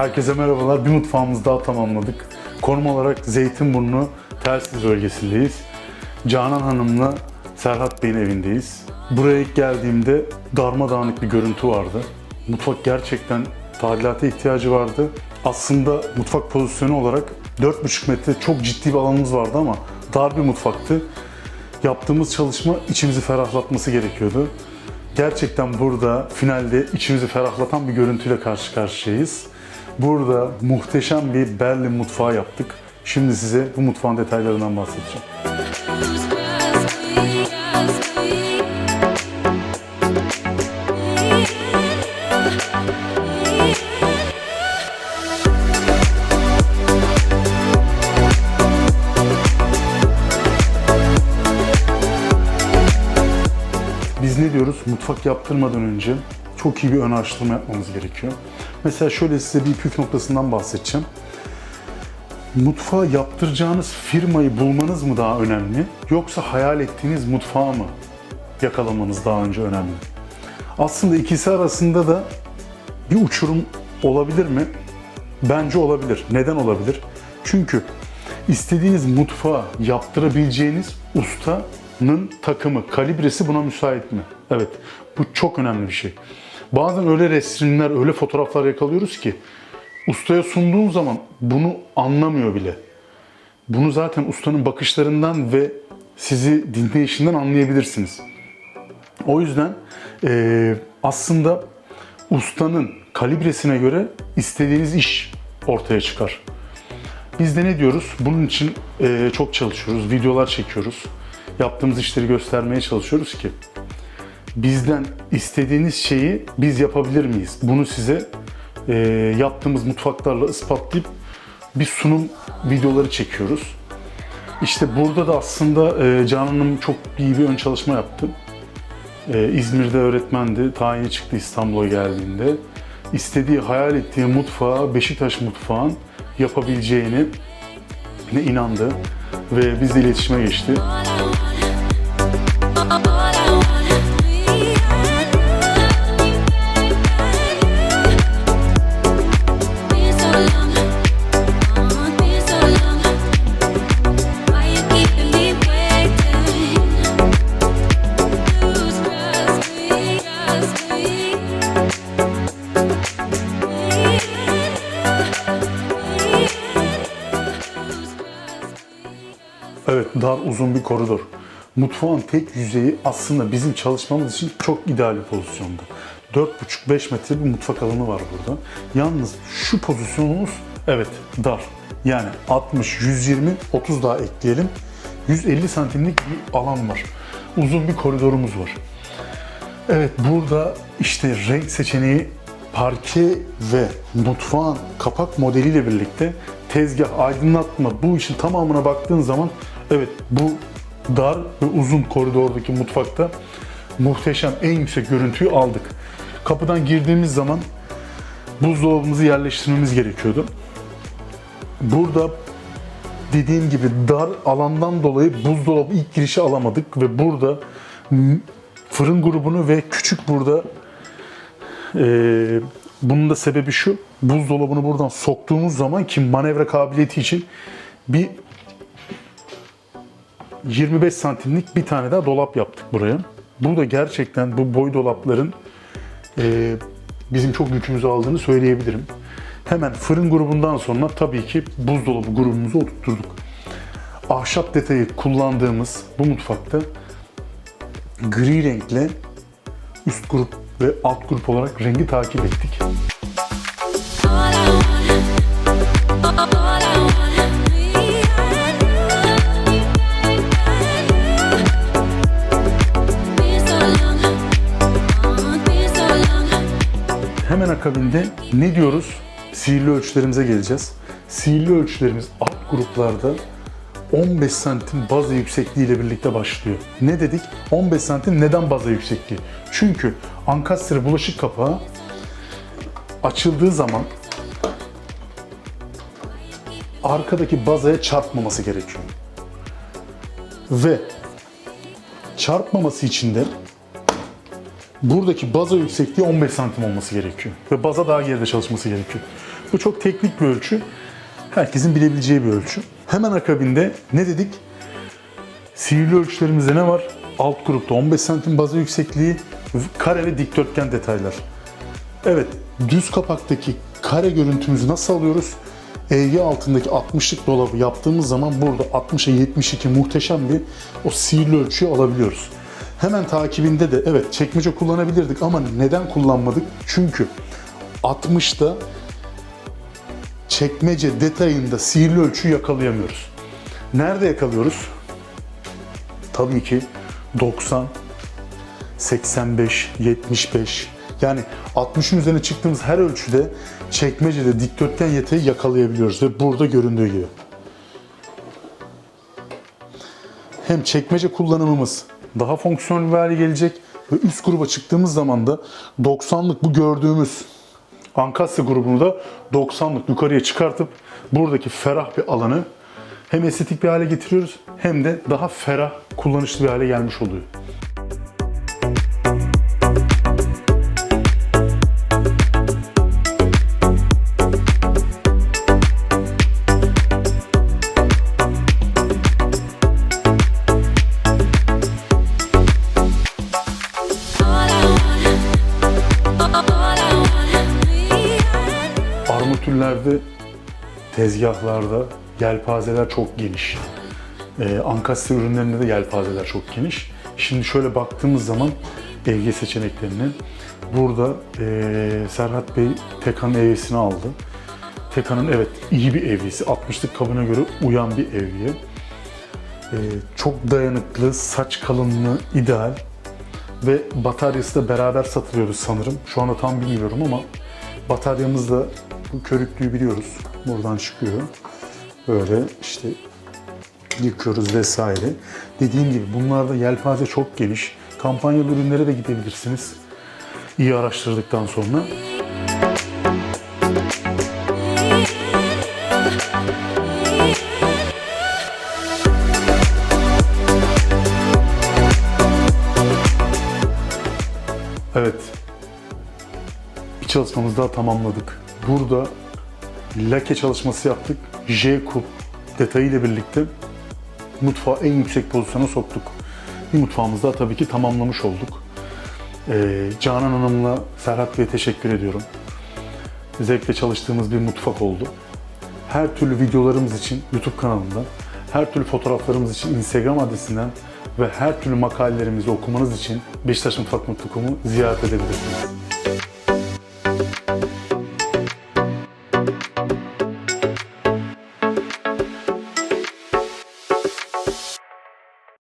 Herkese merhabalar. Bir mutfağımızı daha tamamladık. Konum olarak Zeytinburnu Telsiz bölgesindeyiz. Canan Hanım'la Serhat Bey'in evindeyiz. Buraya ilk geldiğimde darmadağınık bir görüntü vardı. Mutfak gerçekten tadilata ihtiyacı vardı. Aslında mutfak pozisyonu olarak 4,5 metre çok ciddi bir alanımız vardı ama dar bir mutfaktı. Yaptığımız çalışma içimizi ferahlatması gerekiyordu. Gerçekten burada finalde içimizi ferahlatan bir görüntüyle karşı karşıyayız. Burada muhteşem bir Berlin mutfağı yaptık. Şimdi size bu mutfağın detaylarından bahsedeceğim. Biz ne diyoruz? Mutfak yaptırmadan önce çok iyi bir ön araştırma yapmamız gerekiyor. Mesela şöyle size bir püf noktasından bahsedeceğim. Mutfağı yaptıracağınız firmayı bulmanız mı daha önemli? Yoksa hayal ettiğiniz mutfağı mı yakalamanız daha önce önemli? Aslında ikisi arasında da bir uçurum olabilir mi? Bence olabilir. Neden olabilir? Çünkü istediğiniz mutfağı yaptırabileceğiniz ustanın takımı, kalibresi buna müsait mi? Evet, bu çok önemli bir şey. Bazen öyle resimler, öyle fotoğraflar yakalıyoruz ki ustaya sunduğun zaman bunu anlamıyor bile. Bunu zaten ustanın bakışlarından ve sizi dinleyişinden anlayabilirsiniz. O yüzden eee, aslında ustanın kalibresine göre istediğiniz iş ortaya çıkar. Biz de ne diyoruz? Bunun için eee, çok çalışıyoruz, videolar çekiyoruz. Yaptığımız işleri göstermeye çalışıyoruz ki bizden istediğiniz şeyi biz yapabilir miyiz? Bunu size eee, yaptığımız mutfaklarla ispatlayıp bir sunum videoları çekiyoruz. İşte burada da aslında eee Canan çok iyi bir ön çalışma yaptı. Ee, İzmir'de öğretmendi. Tayini çıktı İstanbul'a geldiğinde. İstediği, hayal ettiği mutfağı, Beşiktaş mutfağın yapabileceğini ne inandı ve bizle iletişime geçti. Dar uzun bir koridor. Mutfağın tek yüzeyi aslında bizim çalışmamız için çok ideal bir pozisyonda. 4,5-5 metre bir mutfak alanı var burada. Yalnız şu pozisyonumuz evet dar. Yani 60, 120, 30 daha ekleyelim. 150 santimlik bir alan var. Uzun bir koridorumuz var. Evet burada işte renk seçeneği parke ve mutfağın kapak modeliyle birlikte tezgah, aydınlatma bu işin tamamına baktığın zaman evet bu dar ve uzun koridordaki mutfakta muhteşem en yüksek görüntüyü aldık. Kapıdan girdiğimiz zaman buzdolabımızı yerleştirmemiz gerekiyordu. Burada dediğim gibi dar alandan dolayı buzdolabı ilk girişi alamadık ve burada fırın grubunu ve küçük burada ee, bunun da sebebi şu, buzdolabını buradan soktuğumuz zaman ki manevra kabiliyeti için bir 25 santimlik bir tane daha dolap yaptık buraya. Burada gerçekten bu boy dolapların e, bizim çok yükümüzü aldığını söyleyebilirim. Hemen fırın grubundan sonra tabii ki buzdolabı grubumuzu oturtturduk. Ahşap detayı kullandığımız bu mutfakta gri renkle üst grup ve alt grup olarak rengi takip ettik. Akabinde ne diyoruz? Sihirli ölçülerimize geleceğiz. Sihirli ölçülerimiz alt gruplarda 15 santim baza yüksekliği ile birlikte başlıyor. Ne dedik? 15 santim neden baza yüksekliği? Çünkü ankastre bulaşık kapağı açıldığı zaman arkadaki bazaya çarpmaması gerekiyor. Ve çarpmaması için de buradaki baza yüksekliği 15 santim olması gerekiyor. Ve baza daha geride çalışması gerekiyor. Bu çok teknik bir ölçü. Herkesin bilebileceği bir ölçü. Hemen akabinde ne dedik? Sihirli ölçülerimizde ne var? Alt grupta 15 santim baza yüksekliği, kare ve dikdörtgen detaylar. Evet, düz kapaktaki kare görüntümüzü nasıl alıyoruz? EG altındaki 60'lık dolabı yaptığımız zaman burada 60'a 72 muhteşem bir o sihirli ölçüyü alabiliyoruz. Hemen takibinde de evet çekmece kullanabilirdik ama neden kullanmadık? Çünkü 60'da çekmece detayında sihirli ölçüyü yakalayamıyoruz. Nerede yakalıyoruz? Tabii ki 90, 85, 75 yani 60'ın üzerine çıktığımız her ölçüde çekmecede dikdörtgen yatağı yakalayabiliyoruz ve burada göründüğü gibi. Hem çekmece kullanımımız daha fonksiyonel bir hale gelecek ve üst gruba çıktığımız zaman da 90'lık bu gördüğümüz Ankasya grubunu da 90'lık yukarıya çıkartıp buradaki ferah bir alanı hem estetik bir hale getiriyoruz hem de daha ferah, kullanışlı bir hale gelmiş oluyor. Me Armatürlerde, tezgahlarda yelpazeler çok geniş. Ee, Ankasya ürünlerinde de yelpazeler çok geniş. Şimdi şöyle baktığımız zaman EG seçeneklerini burada ee, Serhat Bey Tekan'ın evyesini aldı. Tekan'ın evet iyi bir evyesi. 60'lık kabına göre uyan bir evye. Ee, çok dayanıklı, saç kalınlığı ideal ve bataryası da beraber satılıyordu sanırım. Şu anda tam bilmiyorum ama bataryamız da bu körüklüğü biliyoruz. Buradan çıkıyor. Böyle işte yıkıyoruz vesaire. Dediğim gibi bunlarda yelpaze çok geniş. Kampanyalı ürünlere de gidebilirsiniz. İyi araştırdıktan sonra. Evet. Bir çalışmamızı daha tamamladık. Burada lake çalışması yaptık. J kup detayıyla birlikte mutfağı en yüksek pozisyona soktuk. Bir mutfağımızı daha tabii ki tamamlamış olduk. Ee, Canan Hanım'la Serhat Bey'e teşekkür ediyorum. Zevkle çalıştığımız bir mutfak oldu. Her türlü videolarımız için YouTube kanalından, her türlü fotoğraflarımız için Instagram adresinden ve her türlü makalelerimizi okumanız için beşiktaşmutfak.com'u ziyaret edebilirsiniz.